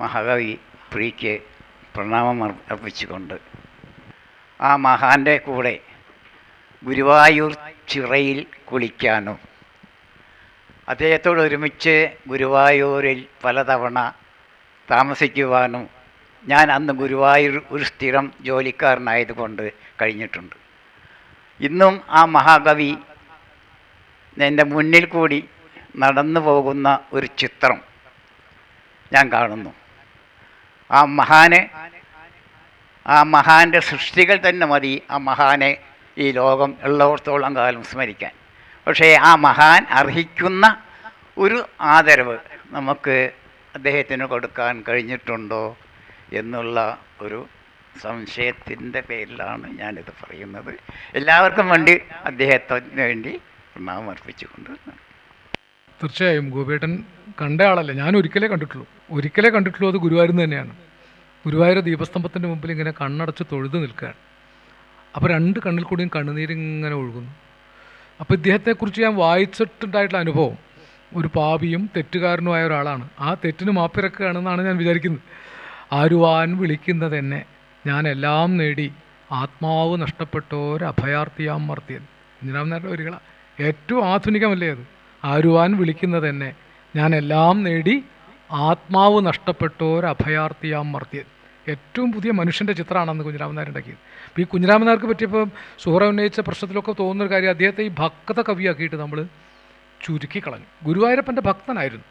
മഹാകവി പ്രിയ്ക്ക് പ്രണാമം അർപ്പിച്ചുകൊണ്ട്. ആ മഹാന്റെ കൂടെ ഗുരുവായൂർ ചിറയിൽ കുളിക്കാനും. അദ്ദേഹത്തോട് ഒരുമിച്ച് ഗുരുവായൂരിൽ പലതവണ താമസിക്കുവാനും ഞാൻ അന്ന് ഗുരുവായൂർ ഒരു സ്ഥിരം ജോലിക്കാരനായതുകൊണ്ട് കഴിഞ്ഞിട്ടുണ്ട്. ഇന്നും ആ മഹാകവി എന്റെ മുന്നിൽ കൂടി നടന്നു പോകുന്ന ഒരു ചിത്രം ഞാൻ കാണുന്നു. ആ മഹാനെ ആ മഹാന്റെ സൃഷ്ടികൾ തന്നെ മതി ആ മഹാനെ ഈ ലോകം ഉള്ളവർത്തോളം കാലം സ്മരിക്കാൻ. പക്ഷേ ആ മഹാൻ അർഹിക്കുന്ന ഒരു ആദരവ് നമുക്ക് അദ്ദേഹത്തിന് കൊടുക്കാൻ കഴിഞ്ഞിട്ടുണ്ടോ എന്നുള്ള ഒരു സംശയത്തിന്റെ പേരിലാണ് ഞാനിത് പറയുന്നത്. എല്ലാവർക്കും വേണ്ടി അദ്ദേഹത്തിന് വേണ്ടി പ്രണാമം അർപ്പിച്ചുകൊണ്ട് തീർച്ചയായും ഗോപേട്ടൻ കണ്ട ആളല്ല? ഞാൻ ഒരിക്കലേ കണ്ടിട്ടുള്ളൂ. ഒരിക്കലേ കണ്ടിട്ടുള്ളൂ അത് ഗുരുവായൂർ തന്നെയാണ്. ഗുരുവായൂർ ദീപസ്തംഭത്തിന്റെ മുമ്പിൽ ഇങ്ങനെ കണ്ണടച്ച് തൊഴുത് നിൽക്കുകയാണ്. അപ്പോൾ രണ്ട് കണ്ണിൽ കൂടിയും കണ്ണുനീരിങ്ങനെ ഒഴുകുന്നു. അപ്പോൾ ഇദ്ദേഹത്തെക്കുറിച്ച് ഞാൻ വായിച്ചിട്ടുണ്ടായിട്ടുള്ള അനുഭവം ഒരു പാപിയും തെറ്റുകാരനുമായ ഒരാളാണ്. ആ തെറ്റിന് മാപ്പിറക്കുകയാണെന്നാണ് ഞാൻ വിചാരിക്കുന്നത്. ആരുവാൻ വിളിക്കുന്നത് എന്നെ. ഞാൻ എല്ലാം നേടി. ആത്മാവ് നഷ്ടപ്പെട്ടോരഭയാർത്ഥിയാം മർത്തിയൻ മർത്യൻ കുഞ്ഞിരാമനാരുടെ വരികള. ഏറ്റവും ആധുനികമല്ലേ അത്? ആരുവാൻ വിളിക്കുന്നത് എന്നെ. ഞാൻ എല്ലാം നേടി ആത്മാവ് നഷ്ടപ്പെട്ടോരഭയാർത്ഥിയാം മർത്യൻ. ഏറ്റവും പുതിയ മനുഷ്യന്റെ ചിത്രമാണെന്ന് കുഞ്ഞിരാമനാരുണ്ടാക്കിയത് അപ്പോൾ ഈ കുഞ്ഞിരാമനാർക്ക് പറ്റിയപ്പോൾ സുഹറ ഉന്നയിച്ച പ്രശ്നത്തിലൊക്കെ തോന്നുന്നൊരു കാര്യം അദ്ദേഹത്തെ ഈ ഭക്ത കവിയാക്കിയിട്ട് നമ്മൾ ചുരുക്കിക്കളഞ്ഞു ഗുരുവായൂരപ്പന്റെ ഭക്തനായിരുന്നു.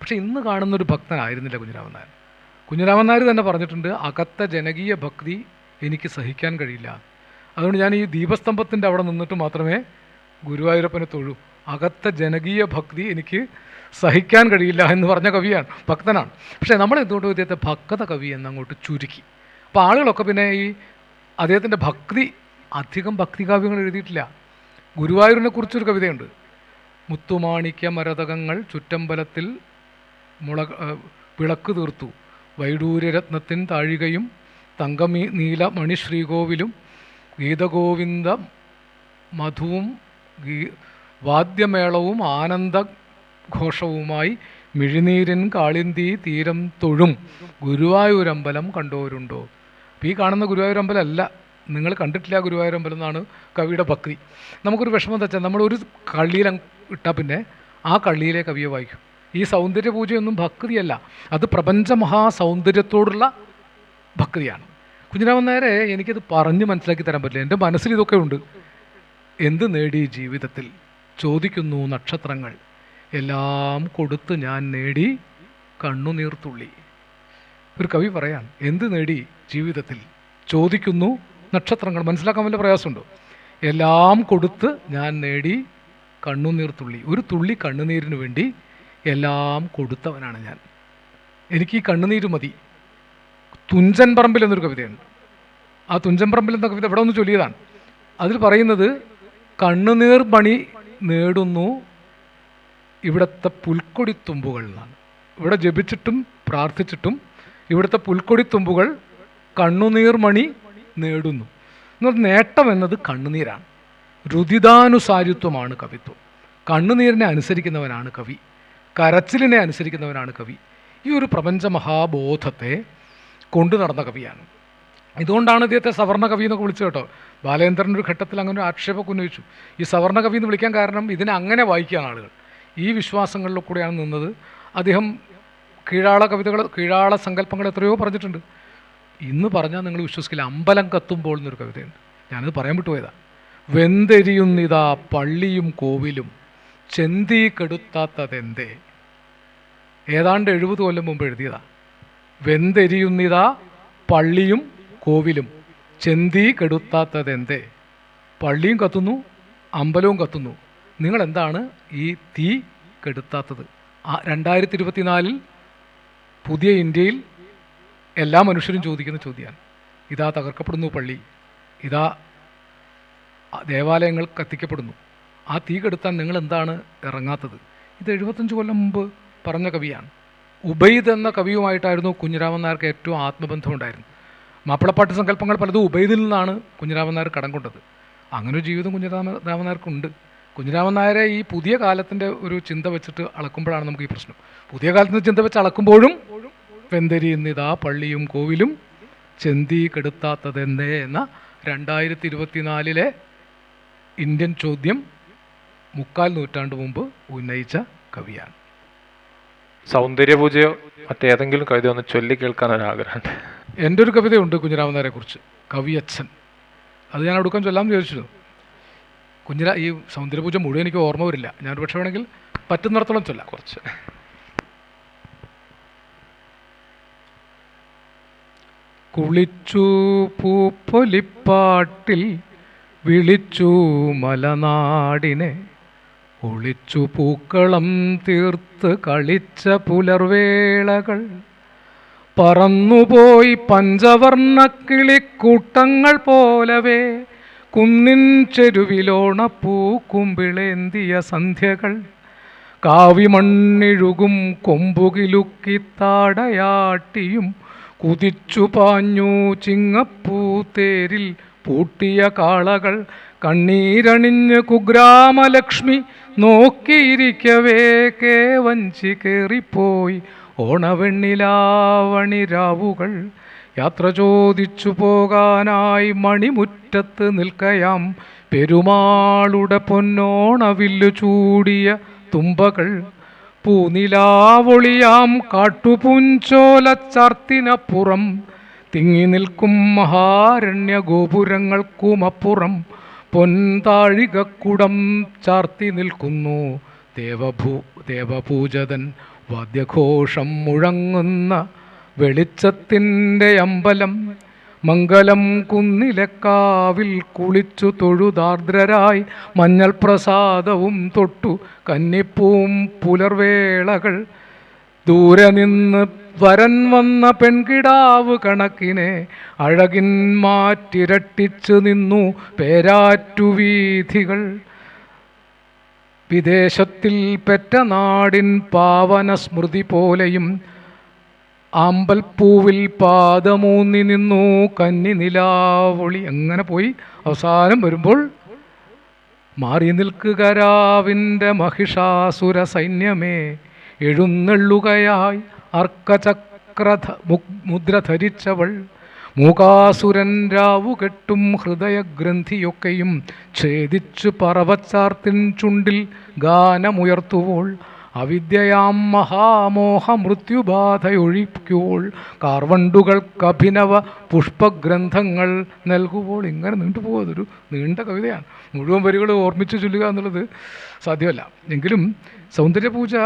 പക്ഷേ ഇന്ന് കാണുന്നൊരു ഭക്തനായിരുന്നില്ല കുഞ്ഞിരാമനാർ നായർ തന്നെ പറഞ്ഞിട്ടുണ്ട് അകത്ത ജനകീയ ഭക്തി എനിക്ക് സഹിക്കാൻ കഴിയില്ല. അതുകൊണ്ട് ഞാൻ ഈ ദീപസ്തംഭത്തിന്റെ അവിടെ നിന്നിട്ട് മാത്രമേ ഗുരുവായൂരപ്പനെ തൊഴൂ. അകത്ത ജനകീയ ഭക്തി എനിക്ക് സഹിക്കാൻ കഴിയില്ല എന്ന് പറഞ്ഞ കവിയാണ് ഭക്തനാണ്. പക്ഷേ നമ്മൾ എന്തുകൊണ്ട് ഇദ്ദേഹത്തെ ഭക്ത കവി എന്നങ്ങോട്ട് ചുരുക്കി? അപ്പോൾ ആളുകളൊക്കെ പിന്നെ ഈ അദ്ദേഹത്തിന്റെ ഭക്തി അധികം ഭക്തികാവ്യങ്ങൾ എഴുതിയിട്ടില്ല. ഗുരുവായൂരിനെ കുറിച്ചൊരു കവിതയുണ്ട്. മുത്തുമാണിക്യ മരതകങ്ങൾ ചുറ്റമ്പലത്തിൽ മുള വിളക്ക് തീർത്തു. വൈഡൂര്യരത്നത്തിൻ താഴികയും തങ്കമീ നീല മണിശ്രീകോവിലും ഗീതഗോവിന്ദ മധുവും ഗീ വാദ്യമേളവും ആനന്ദഘോഷവുമായി മിഴിനീരിൻ കാളിന്തി തീരം തൊഴും ഗുരുവായൂരമ്പലം കണ്ടോരുണ്ടോ ഈ കാണുന്ന ഗുരുവായൂരമ്പലം അല്ല നിങ്ങൾ കണ്ടിട്ടില്ല ഗുരുവായൂരമ്പലം എന്നാണ് കവിയുടെ ഭക്തി നമുക്കൊരു വിഷമം എന്താ വെച്ചാൽ നമ്മളൊരു കള്ളിയിൽ ഇട്ടാൽ പിന്നെ ആ കള്ളിയിലെ കവിയെ വായിക്കും. ഈ സൗന്ദര്യ പൂജയൊന്നും ഭക്തിയല്ല. അത് പ്രപഞ്ച മഹാസൗന്ദര്യത്തോടുള്ള ഭക്തിയാണ്. കുഞ്ഞിരാമൻ നേരെ എനിക്കത് പറഞ്ഞ് മനസ്സിലാക്കി തരാൻ പറ്റില്ല. എന്റെ മനസ്സിൽ ഇതൊക്കെ ഉണ്ട്. എന്ത് നേടി ജീവിതത്തിൽ? ചോദിക്കുന്നു നക്ഷത്രങ്ങൾ. എല്ലാം കൊടുത്ത് ഞാൻ നേടി കണ്ണുനീർത്തുള്ളി ഒരു കവി പറയാൻ എന്ത് നേടി ജീവിതത്തിൽ? ചോദിക്കുന്നു നക്ഷത്രങ്ങൾ. മനസ്സിലാക്കാൻ വല്ല പ്രയാസമുണ്ടോ? എല്ലാം കൊടുത്ത് ഞാൻ നേടി കണ്ണുനീർത്തുള്ളി ഒരു തുള്ളി കണ്ണുനീരിന് വേണ്ടി എല്ലാം കൊടുത്തവനാണ് ഞാൻ. എനിക്ക് ഈ കണ്ണുനീര് മതി. തുഞ്ചൻ പറമ്പിൽ എന്നൊരു കവിതയുണ്ട്. ആ തുഞ്ചൻ പറമ്പിൽ എന്ന കവിത ഇവിടെ ഒന്ന് ചൊല്ലിയതാണ്. അതിൽ പറയുന്നത് കണ്ണുനീർ മണി നേടുന്നു. ഇവിടുത്തെ പുൽക്കൊടിത്തുമ്പുകൾ എന്നാണ്. ഇവിടെ ജപിച്ചിട്ടും പ്രാർത്ഥിച്ചിട്ടും ഇവിടുത്തെ കണ്ണുനീർ മണി നേടുന്നു. എന്നാൽ നേട്ടം എന്നത് കണ്ണുനീരാണ്. രുതിതാനുസാരിത്വമാണ് കവിത്വം. കണ്ണുനീരിനെ അനുസരിക്കുന്നവനാണ് കവി. കരച്ചിലിനെ അനുസരിക്കുന്നവനാണ് കവി. ഈ ഒരു പ്രപഞ്ച മഹാബോധത്തെ കൊണ്ടു നടന്ന കവിയാണ്. ഇതുകൊണ്ടാണ് ഇദ്ദേഹത്തെ സവർണ കവി എന്നൊക്കെ വിളിച്ചത് കേട്ടോ. ബാലേന്ദ്രൻ ഒരു ഘട്ടത്തിൽ അങ്ങനെ ഒരു ആക്ഷേപമൊക്കെ ഉന്നയിച്ചു. ഈ സവർണ കവി എന്ന് വിളിക്കാൻ കാരണം ഇതിനെ അങ്ങനെ വായിക്കുകയാണ് ആളുകൾ. ഈ വിശ്വാസങ്ങളിൽ കൂടെയാണ് നിന്നത്. അദ്ദേഹം കീഴാള കവിതകൾ കീഴാള സങ്കല്പങ്ങൾ എത്രയോ പറഞ്ഞിട്ടുണ്ട്. ഇന്ന് പറഞ്ഞാൽ നിങ്ങൾ വിശ്വസിക്കില്ല അമ്പലം കത്തുമ്പോൾ എന്നൊരു കവിതയുണ്ട്. ഞാനത് പറയാൻ വിട്ടുപോയതാണ് വെന്തെരിയുന്നിതാ പള്ളിയും കോവിലും ചെന്തി കെടുത്താത്തതെന്തേ? ഏതാണ്ട് എഴുപത് കൊല്ലം മുമ്പ് എഴുതിയതാ. വെന്തെരിയുന്നിതാ പള്ളിയും കോവിലും ചെന്തി കെടുത്താത്തതെന്തേ? പള്ളിയും കത്തുന്നു അമ്പലവും കത്തുന്നു. നിങ്ങൾ എന്താണ് ഈ തീ കെടുത്താത്തത്? ആ രണ്ടായിരത്തി ഇരുപത്തിനാലിൽ പുതിയ ഇന്ത്യയിൽ എല്ലാ മനുഷ്യരും ചോദിക്കുന്ന ചോദ്യമാണ് ഇതാ തകർക്കപ്പെടുന്നു പള്ളി. ഇതാ ദേവാലയങ്ങൾ കത്തിക്കപ്പെടുന്നു. ആ തീ കെടുത്താൻ നിങ്ങൾ എന്താണ് ഇറങ്ങാത്തത്? ഇത് എഴുപത്തഞ്ച് കൊല്ലം മുമ്പ് പറഞ്ഞ കവിയാണ്. ഉബൈദ് എന്ന കവിയുമായിട്ടായിരുന്നു കുഞ്ഞിരാമൻ നായർക്ക് ഏറ്റവും ആത്മബന്ധമുണ്ടായിരുന്നു മാപ്പിളപ്പാട്ട് സങ്കല്പങ്ങൾ പലതും ഉബൈദിൽ നിന്നാണ് കുഞ്ഞിരാമൻ നായർ കടം കൊണ്ടത്. അങ്ങനെ ഒരു ജീവിതം കുഞ്ഞിരാമ രാമൻ നായർക്കുണ്ട്. കുഞ്ഞിരാമൻ നായരെ ഈ പുതിയ കാലത്തിന്റെ ഒരു ചിന്ത വെച്ചിട്ട് അളക്കുമ്പോഴാണ് നമുക്ക് ഈ പ്രശ്നം. പുതിയ കാലത്തിന്റെ ചിന്ത വെച്ച് അളക്കുമ്പോഴും വെന്തരി നിതാ പള്ളിയും കോവിലും ചെന്തി കെടുത്താത്തതെന്നേ എന്ന രണ്ടായിരത്തി ഇരുപത്തിനാലിലെ ഇന്ത്യൻ ചോദ്യം മുക്കാൽ നൂറ്റാണ്ട് മുമ്പ് ഉന്നയിച്ച കവിയാണ്. സൗന്ദര്യപൂജയോ മറ്റേതെങ്കിലും കവിത ഒന്ന് ചൊല്ലി കേൾക്കാൻ ഒരു ആഗ്രഹമുണ്ട് എന്റെ ഒരു കവിതയുണ്ട് കുഞ്ഞിരാമനാരെ കുറിച്ച്. കവിയച്ഛൻ. അത് ഞാൻ അടുക്കാൻ ചൊല്ലാമെന്ന് ചോദിച്ചിരുന്നു കുഞ്ഞിരാ ഈ സൗന്ദര്യപൂജ മുഴുവൻ എനിക്ക് ഓർമ്മ വരില്ല. ഞാനൊരു പക്ഷേ വേണമെങ്കിൽ പറ്റുന്നിടത്തോളം ചൊല്ലാം. കുറച്ച്. കുളിച്ചു പൂപ്പൊലിപ്പാട്ടിൽ വിളിച്ചു മലനാടിനെ. ഒളിച്ചു പൂക്കളം തീർത്ത് കളിച്ച പുലർവേളകൾ. പറന്നുപോയി പഞ്ചവർണ കിളിക്കൂട്ടങ്ങൾ പോലവേ. കുന്നിൻ ചെരുവിലോണ പൂക്കുമ്പിളേന്തിയ സന്ധ്യകൾ. കാവിമണ്ണിഴുകും കൊമ്പുകിലുക്കി താടയാട്ടിയും കുതിച്ചു പാഞ്ഞു ചിങ്ങപ്പൂത്തേരിൽ പൂട്ടിയ കാളകൾ. കണ്ണീരണിഞ്ഞ് കുഗ്രാമലക്ഷ്മി നോക്കിയിരിക്കവേ കേവഞ്ചി കയറിപ്പോയി ഓണവെണ്ണിലാവണിരാവുകൾ യാത്ര ചോദിച്ചു പോകാനായി മണിമുറ്റത്ത് നിൽക്കയാം. പെരുമാളുടെ പൊന്നോണവില്ലു ചൂടിയ തുമ്പകൾ പൂനിലാവൊളിയാം. കാട്ടുപൂഞ്ചോലച്ചാർത്തിനപ്പുറം തിങ്ങി നിൽക്കും മഹാരണ്യ ഗോപുരങ്ങൾക്കുമപ്പുറം പൊൻതാഴികക്കുടം ചാർത്തി നിൽക്കുന്നു. ദേവഭൂ ദേവപൂജതൻ വാദ്യഘോഷം മുഴങ്ങുന്ന വെളിച്ചത്തിന്റെ അമ്പലം മംഗലം കുന്നിലക്കാവിൽ കുളിച്ചു തൊഴുതാർദ്രരായി മഞ്ഞൾ പ്രസാദവും തൊട്ടു. കന്നിപ്പൂം പുലർവേളകൾ ദൂരെ നിന്ന് വരൻ വന്ന പെൺകിടാവ് കണക്കിനെ അഴകിൻ മാറ്റിരട്ടിച്ചു നിന്നു പേരാറ്റുവീഥികൾ. വിദേശത്തിൽ പെറ്റ നാടിൻ പാവന സ്മൃതി പോലെയും ആമ്പൽപ്പൂവിൽ പാദമൂന്നി നിന്നു കന്നി നിലാവൊളി അങ്ങനെ പോയി? അവസാനം വരുമ്പോൾ മാറി നിൽക്കുക രാവിന്റെ മഹിഷാസുര സൈന്യമേ എഴുന്നള്ളുകയായി. അർക്കചക്രധ മുദ്ര ധരിച്ചവൾ മൂകാസുരൻ രാവുകെട്ടും ഹൃദയഗ്രന്ഥിയൊക്കെയും ഛേദിച്ചു പറവച്ചാർത്തിൻ ചുണ്ടിൽ ഗാനമുയർത്തുവോൾ. അവിദ്യയാം മഹാമോഹ മൃത്യുബാധയൊഴിക്കുവോൾ കാർവണ്ടുകൾക്കഭിനവ പുഷ്പഗ്രന്ഥങ്ങൾ നൽകുവോൾ. ഇങ്ങനെ നീണ്ടുപോകും അതൊരു നീണ്ട കവിതയാണ്. മുഴുവൻ വരികൾ ഓർമ്മിച്ച് ചൊല്ലുക എന്നുള്ളത് സാധ്യമല്ല. എങ്കിലും സൗന്ദര്യപൂജ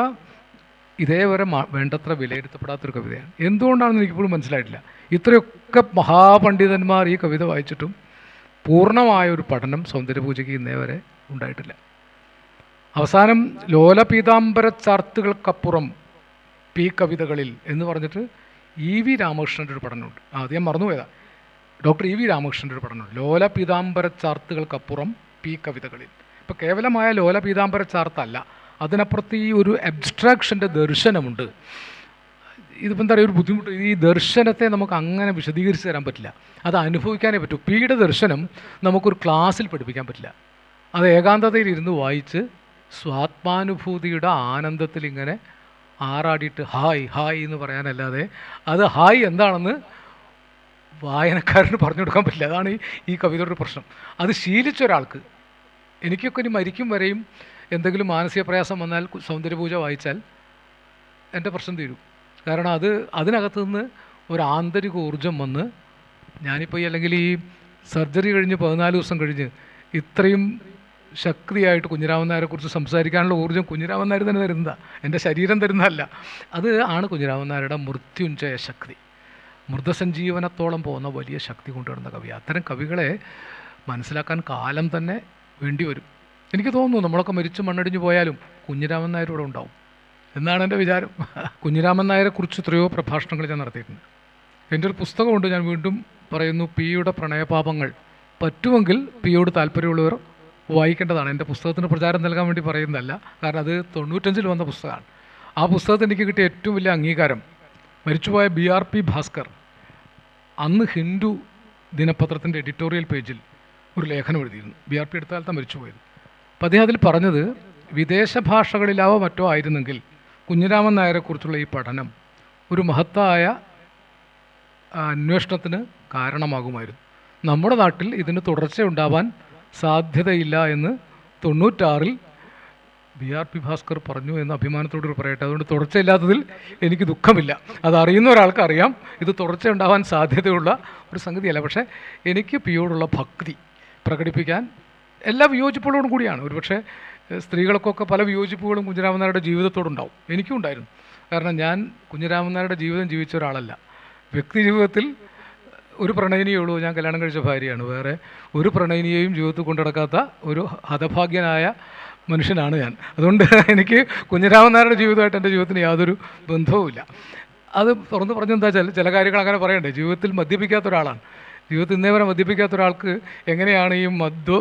ഇതേവരെ വേണ്ടത്ര വിലയിരുത്തപ്പെടാത്തൊരു കവിതയാണ്. എന്തുകൊണ്ടാണെന്ന് എനിക്കിപ്പോഴും മനസ്സിലായിട്ടില്ല. ഇത്രയൊക്കെ മഹാപണ്ഡിതന്മാർ ഈ കവിത വായിച്ചിട്ടും പൂർണമായ ഒരു പഠനം സൗന്ദര്യപൂജയ്ക്ക് ഇന്നേ വരെ ഉണ്ടായിട്ടില്ല. അവസാനം ലോലപീതാംബര ചാർത്തുകൾക്കപ്പുറം പി കവിതകളിൽ എന്ന് പറഞ്ഞിട്ട് ഇ വി രാമകൃഷ്ണന്റെ ഒരു പഠനമുണ്ട്. അത് ഞാൻ മറന്നുപോയതാ. ഡോക്ടർ ഇ വി രാമകൃഷ്ണന്റെ ഒരു പഠനമുണ്ട്. ലോലപീതാംബര ചാർത്തുകൾക്കപ്പുറം പി കവിതകളിൽ. ഇപ്പോൾ കേവലമായ ലോലപീതാംബര ചാർത്തല്ല. അതിനപ്പുറത്ത് ഈ ഒരു അബ്സ്ട്രാക്ഷന്റെ ദർശനമുണ്ട്. ഇതിപ്പോൾ എന്താ പറയുക ഒരു ബുദ്ധിമുട്ട്. ഈ ദർശനത്തെ നമുക്ക് അങ്ങനെ വിശദീകരിച്ച് തരാൻ പറ്റില്ല. അത് അനുഭവിക്കാനേ പറ്റൂ. പീഡ ദർശനം നമുക്കൊരു ക്ലാസ്സിൽ പഠിപ്പിക്കാൻ പറ്റില്ല. അത് ഏകാന്തതയിൽ ഇരുന്ന് വായിച്ച് സ്വാത്മാനുഭൂതിയുടെ ആനന്ദത്തിൽ ഇങ്ങനെ ആറാടിയിട്ട് ഹായ് ഹായ് എന്ന് പറയാനല്ലാതെ അത് ഹായ് എന്താണെന്ന് വായനക്കാരന് പറഞ്ഞു കൊടുക്കാൻ പറ്റില്ല. അതാണ് ഈ കവിതയുടെ പ്രശ്നം. അത് ശീലിച്ച ഒരാൾക്ക് എനിക്കൊക്കെ ഇനി മരിക്കും വരെയും എന്തെങ്കിലും മാനസിക പ്രയാസം വന്നാൽ സൗന്ദര്യപൂജ വായിച്ചാൽ എന്റെ പ്രശ്നം തീരും. കാരണം അത് അതിനകത്ത് നിന്ന് ഒരു ആന്തരിക ഊർജം വന്ന് ഞാനിപ്പോൾ ഈ അല്ലെങ്കിൽ ഈ സർജറി കഴിഞ്ഞ് പതിനാല് ദിവസം കഴിഞ്ഞ് ഇത്രയും ശക്തിയായിട്ട് കുഞ്ഞിരാമൻ നായരെ കുറിച്ച് സംസാരിക്കാനുള്ള ഊർജം കുഞ്ഞിരാമൻ നായർ തന്നെ തരുന്ന എന്റെ ശരീരം തരുന്നതല്ല. അത് ആണ് കുഞ്ഞിരാമൻ നായരുടെ മൃത്യുഞ്ജയ ശക്തി. മൃതസഞ്ജീവനത്തോളം പോകുന്ന വലിയ ശക്തി കൊണ്ടുവരുന്ന കവി അത്തരം കവികളെ മനസ്സിലാക്കാൻ കാലം തന്നെ വേണ്ടി വരും. എനിക്ക് തോന്നുന്നു നമ്മളൊക്കെ മരിച്ച് മണ്ണടിഞ്ഞു പോയാലും കുഞ്ഞിരാമൻ നായർ ഇവിടെ ഉണ്ടാവും. എന്നാണ് എന്റെ വിചാരം. കുഞ്ഞിരാമൻ നായരെ കുറിച്ച് എത്രയോ പ്രഭാഷണങ്ങൾ ഞാൻ നടത്തിയിട്ടുണ്ട്. എന്റെ ഒരു പുസ്തകമുണ്ട് ഞാൻ വീണ്ടും പറയുന്നു പിയുടെ പ്രണയപാപങ്ങൾ. പറ്റുമെങ്കിൽ പിയോട് താല്പര്യമുള്ളവർ വായിക്കേണ്ടതാണ്. എന്റെ പുസ്തകത്തിന് പ്രചാരം നൽകാൻ വേണ്ടി പറയുന്നതല്ല കാരണം അത് തൊണ്ണൂറ്റഞ്ചിൽ വന്ന പുസ്തകമാണ്. ആ പുസ്തകത്തിന് എനിക്ക് കിട്ടിയ ഏറ്റവും വലിയ അംഗീകാരം മരിച്ചുപോയ ബി ആർ പി ഭാസ്കർ അന്ന് ഹിന്ദു ദിനപത്രത്തിന്റെ എഡിറ്റോറിയൽ പേജിൽ ഒരു ലേഖനം എഴുതിയിരുന്നു. ബി ആർ പി എടുത്താലത്തെ മരിച്ചുപോയത്. അപ്പം അദ്ദേഹം അതിൽ പറഞ്ഞത് വിദേശ ഭാഷകളിലാവോ മറ്റോ ആയിരുന്നെങ്കിൽ കുഞ്ഞിരാമൻ നായരെക്കുറിച്ചുള്ള ഈ പഠനം ഒരു മഹത്തായ അന്വേഷണത്തിന് കാരണമാകുമായിരുന്നു. നമ്മുടെ നാട്ടിൽ ഇതിന് തുടർച്ചയുണ്ടാവാൻ സാധ്യതയില്ല എന്ന് തൊണ്ണൂറ്റാറിൽ ബി ആർ പി ഭാസ്കർ പറഞ്ഞു എന്ന് അഭിമാനത്തോട് പറയട്ടെ. അതുകൊണ്ട് തുടർച്ചയില്ലാത്തതിൽ എനിക്ക് ദുഃഖമില്ല. അത് അറിയുന്ന ഒരാൾക്ക് അറിയാം. ഇത് തുടർച്ചയുണ്ടാവാൻ സാധ്യതയുള്ള ഒരു സംഗതിയല്ല. പക്ഷേ എനിക്ക് പിയോടുള്ള ഭക്തി പ്രകടിപ്പിക്കാൻ എല്ലാ വിയോജിപ്പുകളോടും കൂടിയാണ്. ഒരുപക്ഷെ സ്ത്രീകൾക്കൊക്കെ പല വിയോജിപ്പുകളും കുഞ്ഞിരാമൻ നായരുടെ ജീവിതത്തോടുണ്ടാവും. എനിക്കും ഉണ്ടായിരുന്നു. കാരണം ഞാൻ കുഞ്ഞിരാമൻ നായരുടെ ജീവിതം ജീവിച്ച ഒരാളല്ല. വ്യക്തി ജീവിതത്തിൽ ഒരു പ്രണയിനിയേ ഉള്ളൂ. ഞാൻ കല്യാണം കഴിച്ച ഭാര്യയാണ്. വേറെ ഒരു പ്രണയിനിയെയും ജീവിതത്തിൽ കൊണ്ടുനടക്കാത്ത ഒരു ഹതഭാഗ്യനായ മനുഷ്യനാണ് ഞാൻ. അതുകൊണ്ട് എനിക്ക് കുഞ്ഞിരാമൻ നായരുടെ ജീവിതമായിട്ട് എന്റെ ജീവിതത്തിന് യാതൊരു ബന്ധവുമില്ല. അത് തുറന്ന് പറഞ്ഞെന്താ വെച്ചാൽ ചില കാര്യങ്ങൾ അങ്ങനെ പറയണ്ടേ? ജീവിതത്തിൽ മദ്യപിക്കാത്ത ഒരാളാണ്. ജീവിതത്തിൽ ഇന്നേ വരെ മദ്യപിക്കാത്ത ഒരാൾക്ക് എങ്ങനെയാണ് ഈ മദ്യ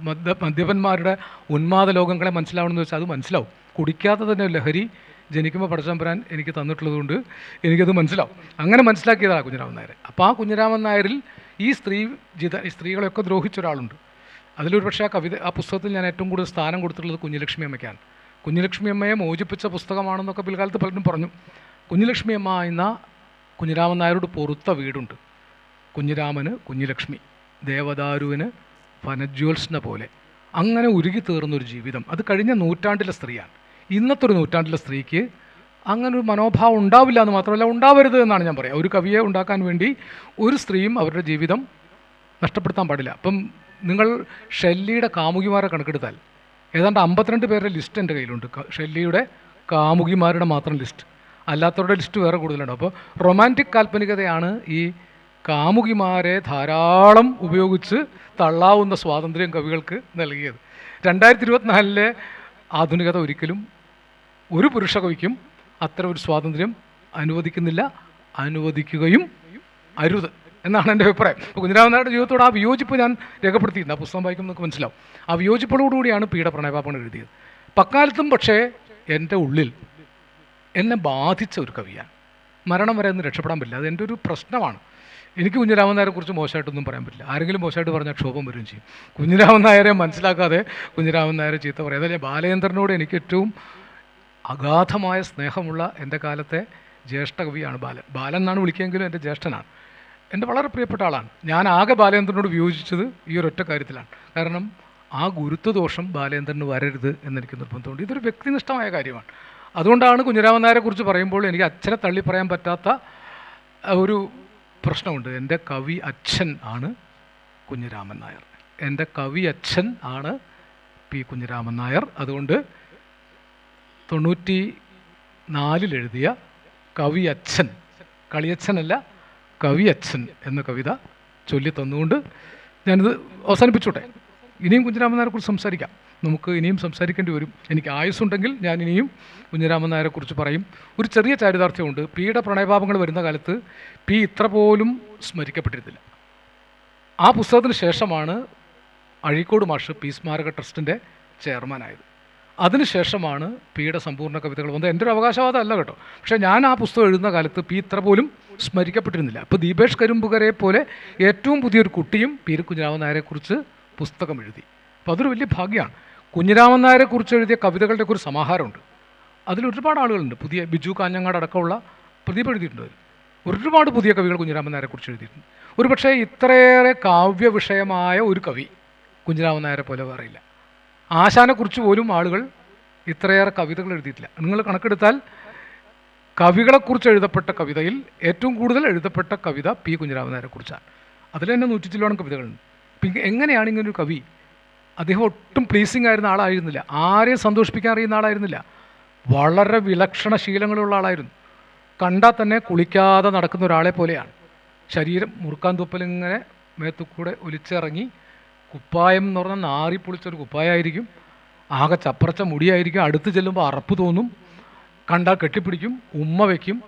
മദ്യ മദ്യപന്മാരുടെ ഉന്മാദ ലോകങ്ങളെ മനസ്സിലാവണമെന്ന് വെച്ചാൽ അത് മനസ്സിലാവും. കുടിക്കാത്ത തന്നെ ലഹരി ജനിക്കുമ്പോൾ പടച്ചമ്പരാൻ എനിക്ക് തന്നിട്ടുള്ളത് കൊണ്ട് എനിക്കത് മനസ്സിലാവും. അങ്ങനെ മനസ്സിലാക്കിയതാണ് കുഞ്ഞിരാമൻ നായർ. അപ്പോൾ ആ കുഞ്ഞിരാമൻ നായരിൽ ഈ സ്ത്രീ ജിത സ്ത്രീകളെയൊക്കെ ദ്രോഹിച്ച ഒരാളുണ്ട്. അതിലൊരു പക്ഷേ ആ കവിത ആ പുസ്തകത്തിൽ ഞാൻ ഏറ്റവും കൂടുതൽ സ്ഥാനം കൊടുത്തിട്ടുള്ളത് കുഞ്ഞുലക്ഷ്മി അമ്മയ്ക്കാണ്. കുഞ്ഞുലക്ഷ്മി അമ്മയെ മോചിപ്പിച്ച പുസ്തകമാണെന്നൊക്കെ പിൽക്കാലത്ത് പലരും പറഞ്ഞു. കുഞ്ഞുലക്ഷ്മി അമ്മ എന്ന കുഞ്ഞിരാമൻ നായരോട് പൊറുത്ത വീടുണ്ട്. കുഞ്ഞിരാമന് കുഞ്ഞുലക്ഷ്മി ദേവദാരുവിന് വനജ്യോത്സ്ന പോലെ. അങ്ങനെ ഉരുകി തീർന്നൊരു ജീവിതം. അത് കഴിഞ്ഞ നൂറ്റാണ്ടിലെ സ്ത്രീയാണ്. ഇന്നത്തെ ഒരു നൂറ്റാണ്ടിലെ സ്ത്രീക്ക് അങ്ങനെ ഒരു മനോഭാവം ഉണ്ടാവില്ല എന്ന് മാത്രമല്ല ഉണ്ടാവരുത് എന്നാണ് ഞാൻ പറയുക ഒരു കവിയെ ഉണ്ടാക്കാൻ വേണ്ടി ഒരു സ്ത്രീയും അവരുടെ ജീവിതം നഷ്ടപ്പെടുത്താൻ പാടില്ല. അപ്പം നിങ്ങൾ ഷെല്ലിയുടെ കാമുകിമാരെ കണക്കെടുത്താൽ ഏതാണ്ട് അമ്പത്തിരണ്ട് പേരുടെ ലിസ്റ്റ് എന്റെ കയ്യിലുണ്ട്. ഷെല്ലിയുടെ കാമുകിമാരുടെ മാത്രം ലിസ്റ്റ്. അല്ലാത്തവരുടെ ലിസ്റ്റ് വേറെ കൂടുതലുണ്ട്. അപ്പോൾ റൊമാന്റിക് കാൽപ്പനികതയാണ് ഈ കാമുകിമാരെ ധാരാളം ഉപയോഗിച്ച് തള്ളാവുന്ന സ്വാതന്ത്ര്യം കവികൾക്ക് നൽകിയത്. രണ്ടായിരത്തി ഇരുപത്തിനാലിലെ ആധുനികത ഒരിക്കലും ഒരു പുരുഷ കവിക്കും അത്തരം ഒരു സ്വാതന്ത്ര്യം അനുവദിക്കുന്നില്ല. അനുവദിക്കുകയും അരുത് എന്നാണ് എന്റെ അഭിപ്രായം. നായരുടെ ജീവിതത്തോട് ആ വിയോജിപ്പ് ഞാൻ രേഖപ്പെടുത്തിയിട്ടുണ്ട്. ആ പുസ്തകം വായിക്കുമ്പോൾ നമുക്ക് മനസ്സിലാവും. ആ വിയോജിപ്പോടുകൂടിയാണ് പീഡ പ്രണയപാപ്പൻ എഴുതിയത്. പക്കാലത്തും പക്ഷേ എന്റെ ഉള്ളിൽ എന്നെ ബാധിച്ച ഒരു കവിയാണ്. മരണം വരെ ഒന്ന് രക്ഷപ്പെടാൻ പറ്റില്ല. അത് എന്റെ ഒരു പ്രശ്നമാണ്. എനിക്ക് കുഞ്ഞിരാമൻ നായരെ കുറിച്ച് മോശമായിട്ടൊന്നും പറയാൻ പറ്റില്ല. ആരെങ്കിലും മോശമായിട്ട് പറഞ്ഞാൽ ക്ഷോഭം വരും ചെയ്യും. കുഞ്ഞിരാമൻ നായരെ മനസ്സിലാക്കാതെ കുഞ്ഞിരാമൻ നായരെ ചീത്ത പറയും. അതല്ലേ ബാലചന്ദ്രനോട് എനിക്ക് ഏറ്റവും അഗാധമായ സ്നേഹമുള്ള എന്റെ കാലത്തെ ജ്യേഷ്ഠ കവിയാണ് ബാലൻ. ബാലൻ എന്നാണ് വിളിക്കുകയെങ്കിലും എന്റെ ജ്യേഷ്ഠനാണ്. എന്റെ വളരെ പ്രിയപ്പെട്ട ആളാണ്. ഞാൻ ആകെ ബാലേന്ദ്രനോട് വിയോജിച്ചത് ഈ ഒരൊറ്റ കാര്യത്തിലാണ്. കാരണം ആ ഗുരുത്വദോഷം ബാലേന്ദ്രന് വരരുത് എന്നെനിക്ക് നിർബന്ധമുണ്ട്. ഇതൊരു വ്യക്തിനിഷ്ഠമായ കാര്യമാണ്. അതുകൊണ്ടാണ് കുഞ്ഞിരാമൻ നായരെ കുറിച്ച് പറയുമ്പോൾ എനിക്ക് അച്ഛനെ തള്ളി പറയാൻ പറ്റാത്ത ഒരു പ്രശ്നമുണ്ട്. എന്റെ കവി അച്ഛൻ ആണ് കുഞ്ഞിരാമൻ നായർ. എന്റെ കവി അച്ഛൻ ആണ് പി കുഞ്ഞിരാമൻ നായർ. അതുകൊണ്ട് തൊണ്ണൂറ്റി നാലിലെഴുതിയ കവി അച്ഛൻ കളിയച്ഛനല്ല കവി അച്ഛൻ എന്ന കവിത ചൊല്ലി തന്നുകൊണ്ട് ഞാനിത് അവസാനിപ്പിച്ചോട്ടെ. ഇനിയും കുഞ്ഞിരാമൻ നായരെ കുറിച്ച് സംസാരിക്കാം. നമുക്ക് ഇനിയും സംസാരിക്കേണ്ടി വരും. എനിക്ക് ആയുസ്സുണ്ടെങ്കിൽ ഞാൻ ഇനിയും കുഞ്ഞിരാമൻ നായരെ കുറിച്ച് പറയും. ഒരു ചെറിയ ചാരിതാർത്ഥ്യമുണ്ട്. പിയുടെ പ്രണയപാപങ്ങൾ വരുന്ന കാലത്ത് പി ഇത്ര പോലും സ്മരിക്കപ്പെട്ടിരുന്നില്ല. ആ പുസ്തകത്തിന് ശേഷമാണ് അഴീക്കോട് മാഷ് പി സ്മാരക ട്രസ്റ്റിന്റെ ചെയർമാനായത്. അതിനുശേഷമാണ് പിയുടെ സമ്പൂർണ കവിതകൾ വന്നത്. എന്റെ ഒരു അവകാശവാദം അല്ല കേട്ടോ. പക്ഷേ ഞാൻ ആ പുസ്തകം എഴുതുന്ന കാലത്ത് പി ഇത്ര പോലും സ്മരിക്കപ്പെട്ടിരുന്നില്ല. അപ്പോൾ ദീപേഷ് കരിമ്പുകരെ പോലെ ഏറ്റവും പുതിയൊരു കുട്ടിയും പി കുഞ്ഞിരാമൻ നായരെക്കുറിച്ച് പുസ്തകം എഴുതി അപ്പോൾ അതൊരു വലിയ ഭാഗ്യമാണ് കുഞ്ഞിരാമൻ നായരെക്കുറിച്ച് എഴുതിയ കവിതകളുടെ ഒരു സമാഹാരമുണ്ട്. അതിൽ ഒരുപാട് ആളുകളുണ്ട്. പുതിയ ബിജു കാഞ്ഞങ്ങാട് അടക്കമുള്ള പ്രദീപ് എഴുതിയിട്ടുണ്ട് അതിൽ. ഒരുപാട് പുതിയ കവികൾ കുഞ്ഞിരാമൻ നായരെ കുറിച്ച് എഴുതിയിട്ടുണ്ട്. ഒരു പക്ഷേ ഇത്രയേറെ കാവ്യ വിഷയമായ ഒരു കവി കുഞ്ഞിരാമൻ നായരെ പോലെ വേറെയില്ല ആശാനെക്കുറിച്ച് പോലും ആളുകൾ ഇത്രയേറെ കവിതകൾ എഴുതിയിട്ടില്ല. നിങ്ങൾ കണക്കെടുത്താൽ കവികളെക്കുറിച്ച് എഴുതപ്പെട്ട കവിതയിൽ ഏറ്റവും കൂടുതൽ എഴുതപ്പെട്ട കവിത പി കുഞ്ഞിരാമൻ നായരെ കുറിച്ചാണ് അതിൽ തന്നെ നൂറ്റി ചില്ലോണം കവിതകളുണ്ട്. എങ്ങനെയാണ് ഇങ്ങനൊരു കവി? അദ്ദേഹം ഒട്ടും പ്ലീസിങ് ആയിരുന്ന ആളായിരുന്നില്ല. ആരെയും സന്തോഷിപ്പിക്കാൻ അറിയുന്ന ആളായിരുന്നില്ല. വളരെ വിലക്ഷണ ശീലങ്ങളുള്ള ആളായിരുന്നു. കണ്ടാൽ തന്നെ കുളിക്കാതെ നടക്കുന്ന ഒരാളെ പോലെയാണ്. ശരീരം മുറുക്കാൻ തുപ്പലിങ്ങനെ മേത്തുകൂടെ ഒലിച്ചിറങ്ങി കുപ്പായം എന്ന് പറഞ്ഞാൽ നാറി പൊളിച്ചൊരു കുപ്പായമായിരിക്കും. ആകെ ചപ്പറച്ച മുടിയായിരിക്കും. അടുത്ത് ചെല്ലുമ്പോൾ അറപ്പ് തോന്നും. കണ്ടാൽ കെട്ടിപ്പിടിക്കും. ഉമ്മ വയ്ക്കും.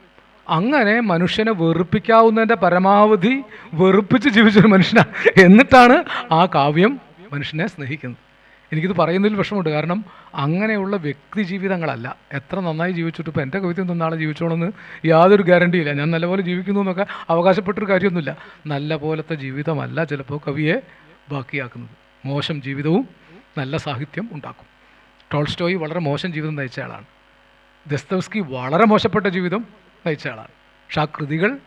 അങ്ങനെ മനുഷ്യനെ വെറുപ്പിക്കാവുന്നതിന്റെ പരമാവധി വെറുപ്പിച്ച് ജീവിച്ചൊരു മനുഷ്യനാണ് എന്നിട്ടാണ് ആ കാവ്യം മനുഷ്യനെ സ്നേഹിക്കുന്നത്. എനിക്കിത് പറയുന്നതിൽ വിഷമമുണ്ട്. കാരണം അങ്ങനെയുള്ള വ്യക്തി ജീവിതങ്ങളല്ല. എത്ര നന്നായി ജീവിച്ചിട്ട് ഇപ്പോൾ എന്റെ കവിത നന്നാളെ നാളെ ജീവിച്ചോളെന്ന് യാതൊരു ഗ്യാരണ്ടിയില്ല ഞാൻ നല്ലപോലെ ജീവിക്കുന്നു എന്നൊക്കെ അവകാശപ്പെട്ടൊരു കാര്യമൊന്നുമില്ല. നല്ല പോലത്തെ ജീവിതമല്ല ചിലപ്പോൾ കവിയെ ബാക്കിയാക്കുന്നത്. മോശം ജീവിതവും നല്ല സാഹിത്യം ഉണ്ടാക്കും. ടോൾസ്റ്റോയി വളരെ മോശം ജീവിതം നയിച്ച ആളാണ്. ദസ്തവസ്കി വളരെ മോശപ്പെട്ട ജീവിതം നയിച്ച ആളാണ് പക്ഷെ ആ കൃതികൾ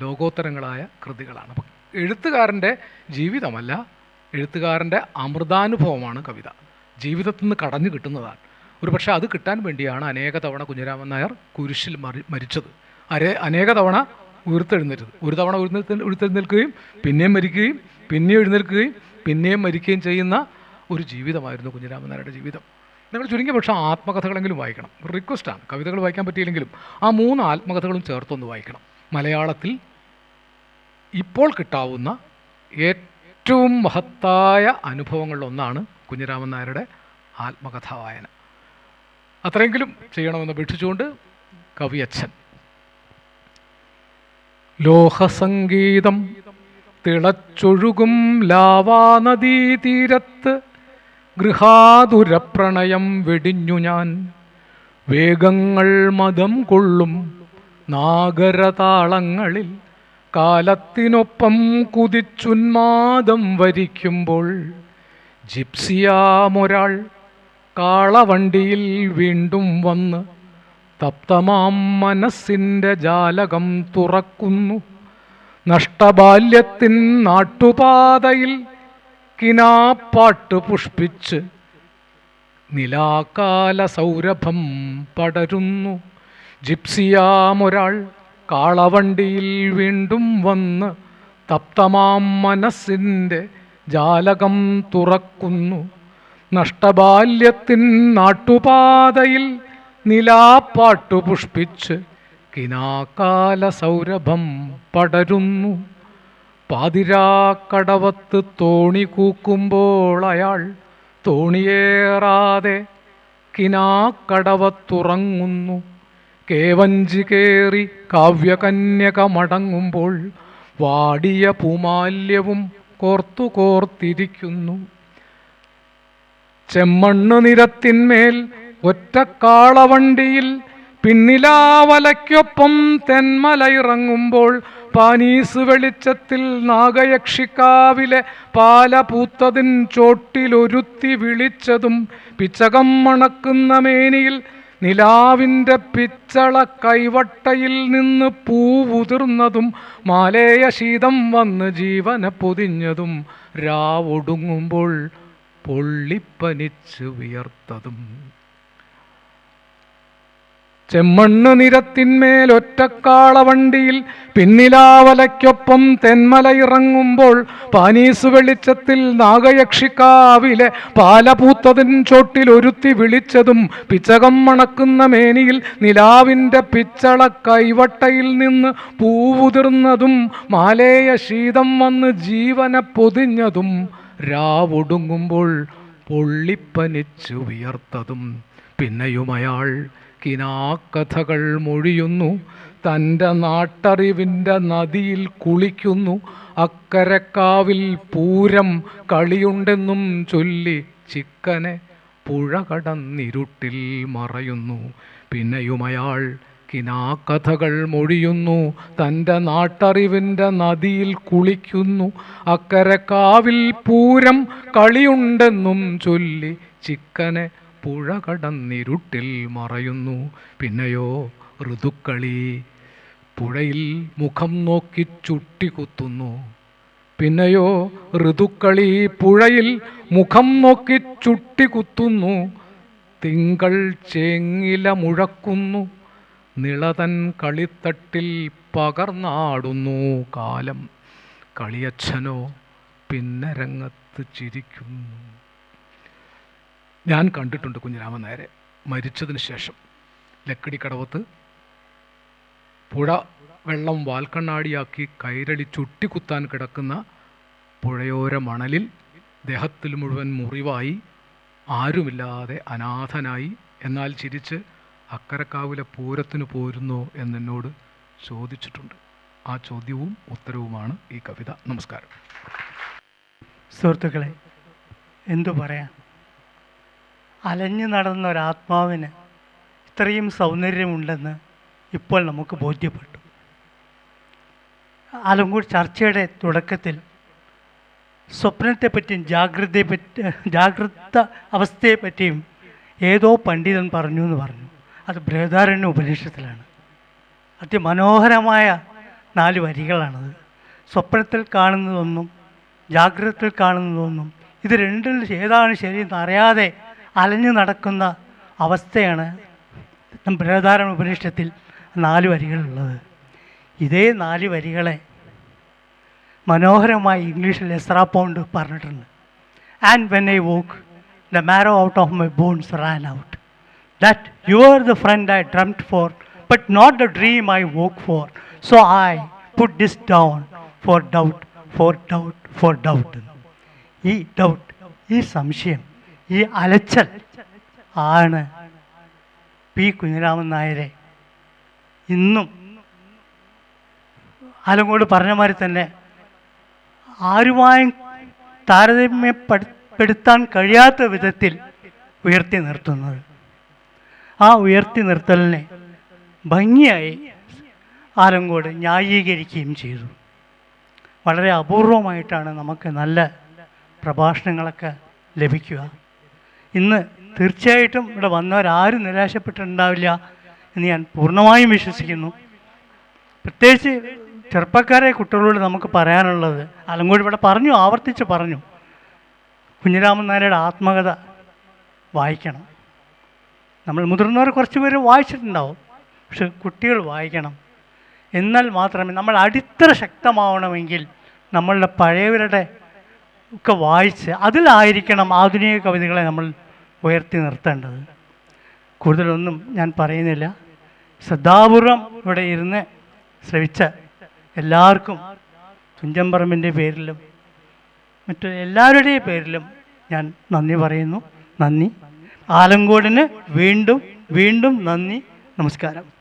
ലോകോത്തരങ്ങളായ കൃതികളാണ്. അപ്പം എഴുത്തുകാരന്റെ ജീവിതമല്ല എഴുത്തുകാരന്റെ അമൃതാനുഭവമാണ് കവിത. ജീവിതത്തിൽ നിന്ന് കടഞ്ഞു കിട്ടുന്നതാണ്. ഒരു പക്ഷേ അത് കിട്ടാൻ വേണ്ടിയാണ് അനേക തവണ കുഞ്ഞിരാമൻ നായർ കുരിശിൽ മറി മരിച്ചത്. അരേ അനേക തവണ ഉയർത്തെഴുന്നേറ്റത് ഒരു തവണ ഉയർന്നെഴുത്ത ഉയർത്തെഴുന്നേൽക്കുകയും പിന്നെയും മരിക്കുകയും പിന്നെയും എഴുന്നേൽക്കുകയും പിന്നെയും മരിക്കുകയും ചെയ്യുന്ന ഒരു ജീവിതമായിരുന്നു കുഞ്ഞിരാമൻ നായരുടെ ജീവിതം. നിങ്ങൾ ചുരുങ്ങിയ പക്ഷേ ആത്മകഥകളെങ്കിലും വായിക്കണം. ഒരു റിക്വസ്റ്റാണ്. കവിതകൾ വായിക്കാൻ പറ്റിയില്ലെങ്കിലും ആ മൂന്ന് ആത്മകഥകളും ചേർത്തൊന്ന് വായിക്കണം. മലയാളത്തിൽ ഇപ്പോൾ കിട്ടാവുന്ന ഏറ്റവും മഹത്തായ അനുഭവങ്ങളിലൊന്നാണ് കുഞ്ഞിരാമൻ നായരുടെ ആത്മകഥാ വായന അത്രയെങ്കിലും ചെയ്യണമെന്ന് അപേക്ഷിച്ചുകൊണ്ട് കവിയച്ഛൻ. ലോഹസംഗീതം തിളച്ചൊഴുകും ലാവാനദീതീരത്ത് ഗൃഹാതുരപ്രണയം വെടിഞ്ഞു ഞാൻ. വേഗങ്ങൾ മതം കൊള്ളും നാഗരതാളങ്ങളിൽ കാലത്തിനൊപ്പം കുതിച്ചുന്മാദം വരിക്കുമ്പോൾ ജിപ്സിയാമൊരാൾ കാളവണ്ടിയിൽ വീണ്ടും വന്ന് തപ്തമാം മനസ്സിന്റെ ജാലകം തുറക്കുന്നു. നഷ്ടബാല്യത്തിൻ നാട്ടുപാതയിൽ കിനാപ്പാട്ട് പുഷ്പിച്ച് നിലാകാല സൗരഭം പടരുന്നു. ജിപ്സിയാമൊരാൾ കാളവണ്ടിയിൽ വീണ്ടും വന്ന് തപ്തമാം മനസ്സിന്റെ ജാലകം തുറക്കുന്നു. നഷ്ടബാല്യത്തിൻ നാട്ടുപാതയിൽ നിലാപ്പാട്ടു പുഷ്പിച്ച് കിനാകാല സൗരഭം പടരുന്നു. പാതിരാക്കടവത്ത് തോണി കൂക്കുമ്പോൾ അയാൾ തോണിയേറാതെ കിനാക്കടവത്തുറങ്ങുന്നു. കേവഞ്ചി കേറി കാവ്യകന്യക മടങ്ങുമ്പോൾ വാടിയ പൂമാല്യവും കോർത്തു കോർത്തിരിക്കുന്നു ചെമ്മണ്ണ് നിരത്തിന്മേൽ ഒറ്റക്കാളവണ്ടിയിൽ പിന്നിലാവലയ്ക്കൊപ്പം തെന്മല ഇറങ്ങുമ്പോൾ പാനീസ് വെളിച്ചത്തിൽ നാഗയക്ഷിക്കാവിലെ പാല പൂത്തതിൻ ചോട്ടിലൊരുത്തി വിളിച്ചതും പിച്ചകം മണക്കുന്ന മേനിയിൽ നിലാവിന്റെ പിച്ചള കൈവട്ടയിൽ നിന്ന് പൂവുതിർന്നതും മാലേയ ശീതം വന്ന് ജീവന പൊതിഞ്ഞതും രാവൊടുങ്ങുമ്പോൾ പൊള്ളിപ്പനിച്ച് വിയർത്തതും. ചെമ്മണ്ണ് നിരത്തിന്മേൽ ഒറ്റക്കാളവണ്ടിയിൽ പിന്നിലാവലയ്ക്കൊപ്പം തെന്മല ഇറങ്ങുമ്പോൾ പാനീസ് വെളിച്ചത്തിൽ നാഗയക്ഷിക്കാവിലെ പാലപൂത്തതിൻ ചോട്ടിൽ ഒരുത്തി വിളിച്ചതും പിച്ചകം മണക്കുന്ന മേനിയിൽ നിലാവിന്റെ പിച്ചള കൈവട്ടയിൽ നിന്ന് പൂവുതിർന്നതും മാലേയ ശീതം വന്ന് ജീവനെ പൊതിഞ്ഞതും രാവൊടുങ്ങുമ്പോൾ പൊള്ളിപ്പനിച്ചു വിയർത്തതും പിന്നെയുമയാൾ കിനാക്കഥകൾ മൊഴിയുന്നു. തന്റെ നാട്ടറിവിന്റെ നദിയിൽ കുളിക്കുന്നു. അക്കരക്കാവിൽ പൂരം കളിയുണ്ടെന്നും ചൊല്ലി ചിക്കനെ പുഴ കടന്നിരുട്ടിൽ മറയുന്നു. പിന്നെയുമയാൾ കിനാക്കഥകൾ മൊഴിയുന്നു. തന്റെ നാട്ടറിവിന്റെ നദിയിൽ കുളിക്കുന്നു. അക്കരക്കാവിൽ പൂരം കളിയുണ്ടെന്നും ചൊല്ലി ചിക്കനെ പുഴ കടന്നിരുട്ടിൽ മറയുന്നു. പിന്നെയോ ഋതുക്കളി പുഴയിൽ മുഖം നോക്കി ചുട്ടികുത്തുന്നു പിന്നെയോ ഋതുക്കളി പുഴയിൽ മുഖം നോക്കി ചുട്ടികുത്തുന്നു തിങ്കൾ ചേങ്ങില മുഴക്കുന്നു. നിളതൻ കളിത്തട്ടിൽ പകർന്നാടുന്നു കാലം. കളിയച്ഛനോ പിന്നരങ്ങത്ത് ചിരിക്കുന്നു. ഞാൻ കണ്ടിട്ടുണ്ട് കുഞ്ഞിരാമൻ നായരെ മരിച്ചതിന് ശേഷം. ലക്കിടിക്കടവത്ത് പുഴ വെള്ളം വാൽക്കണ്ണാടിയാക്കി കൈരളി ചുട്ടിക്കുത്താൻ കിടക്കുന്ന പുഴയോര മണലിൽ ദേഹത്തിൽ മുഴുവൻ മുറിവായി ആരുമില്ലാതെ അനാഥനായി. എന്നാൽ ചിരിച്ച് അക്കരക്കാവിലെ പൂരത്തിന് പോരുന്നോ എന്നെന്നോട് ചോദിച്ചിട്ടുണ്ട്. ആ ചോദ്യവും ഉത്തരവുമാണ് ഈ കവിത. നമസ്കാരം. സുഹൃത്തുക്കളെ എന്തു പറയാൻ അലഞ്ഞു നടന്ന ഒരാത്മാവിന് ഇത്രയും സൗന്ദര്യമുണ്ടെന്ന് ഇപ്പോൾ നമുക്ക് ബോധ്യപ്പെട്ടു. ആലങ്കൂർ ചർച്ചയുടെ തുടക്കത്തിൽ സ്വപ്നത്തെപ്പറ്റിയും ജാഗ്രതയെപ്പറ്റി ജാഗ്രത അവസ്ഥയെപ്പറ്റിയും ഏതോ പണ്ഡിതൻ പറഞ്ഞു എന്ന് പറഞ്ഞു. അത് ബൃഹദാരണ്യ ഉപനിഷത്തിലാണ്. അതിമനോഹരമായ നാല് വരികളാണത്. സ്വപ്നത്തിൽ കാണുന്നതൊന്നും ജാഗ്രതത്തിൽ കാണുന്നതൊന്നും ഇത് രണ്ടിൽ ഏതാണ് ശരിയെന്ന് അറിയാതെ അലഞ്ഞു നടക്കുന്ന അവസ്ഥയാണ് ബൃഹദാരണ ഉപനിഷത്തിൽ നാല് വരികളുള്ളത്. ഇതേ നാല് വരികളെ മനോഹരമായി ഇംഗ്ലീഷിൽ എസ്രാ പോണ്ട് പറഞ്ഞിട്ടുണ്ട്. And when I walk the marrow out of my bones ran out that you are the friend I drummed for but not the dream I walk for so I put this down for doubt for doubt for doubt ഈ doubt ഈ സംശയം ഈ അലച്ചൽ ആണ് P Kunhiraman നായരെ. ഇന്നും ആലങ്കോട് പറഞ്ഞ മാതിരി തന്നെ ആരുമായും താരതമ്യപ്പെടുത്താൻ കഴിയാത്ത വിധത്തിൽ ഉയർത്തി നിർത്തുന്നത്. ആ ഉയർത്തി നിർത്തലിനെ ഭംഗിയായി ആലങ്കോട് ന്യായീകരിക്കുകയും ചെയ്തു. വളരെ അപൂർവമായിട്ടാണ് നമുക്ക് നല്ല പ്രഭാഷണങ്ങളൊക്കെ ലഭിക്കുക. ഇന്ന് തീർച്ചയായിട്ടും ഇവിടെ വന്നവരാരും നിരാശപ്പെട്ടിട്ടുണ്ടാവില്ല എന്ന് ഞാൻ പൂർണമായും വിശ്വസിക്കുന്നു. പ്രത്യേകിച്ച് ചെറുപ്പക്കാരെ കുട്ടികളോട് നമുക്ക് പറയാനുള്ളത് അലങ്കോടി ഇവിടെ പറഞ്ഞു ആവർത്തിച്ച് പറഞ്ഞു. കുഞ്ഞിരാമൻ നായരുടെ ആത്മകഥ വായിക്കണം. നമ്മൾ മുതിർന്നവർ കുറച്ച് പേര് വായിച്ചിട്ടുണ്ടാവും പക്ഷെ കുട്ടികൾ വായിക്കണം. എന്നാൽ മാത്രമേ നമ്മൾ അടിത്തറ ശക്തമാവണമെങ്കിൽ നമ്മളുടെ പഴയവരുടെ ഒക്കെ വായിച്ച് അതിലായിരിക്കണം ആധുനിക കവിതകളെ നമ്മൾ ഉയർത്തി നിർത്തേണ്ടത്. കൂടുതലൊന്നും ഞാൻ പറയുന്നില്ല. ശ്രദ്ധാപൂർവം ഇവിടെ ഇരുന്ന് ശ്രവിച്ച എല്ലാവർക്കും തുഞ്ചമ്പറമ്പിന്റെ പേരിലും മറ്റു എല്ലാവരുടെയും പേരിലും ഞാൻ നന്ദി പറയുന്നു. നന്ദി. ആലങ്കോടിന് വീണ്ടും വീണ്ടും നന്ദി. നമസ്കാരം.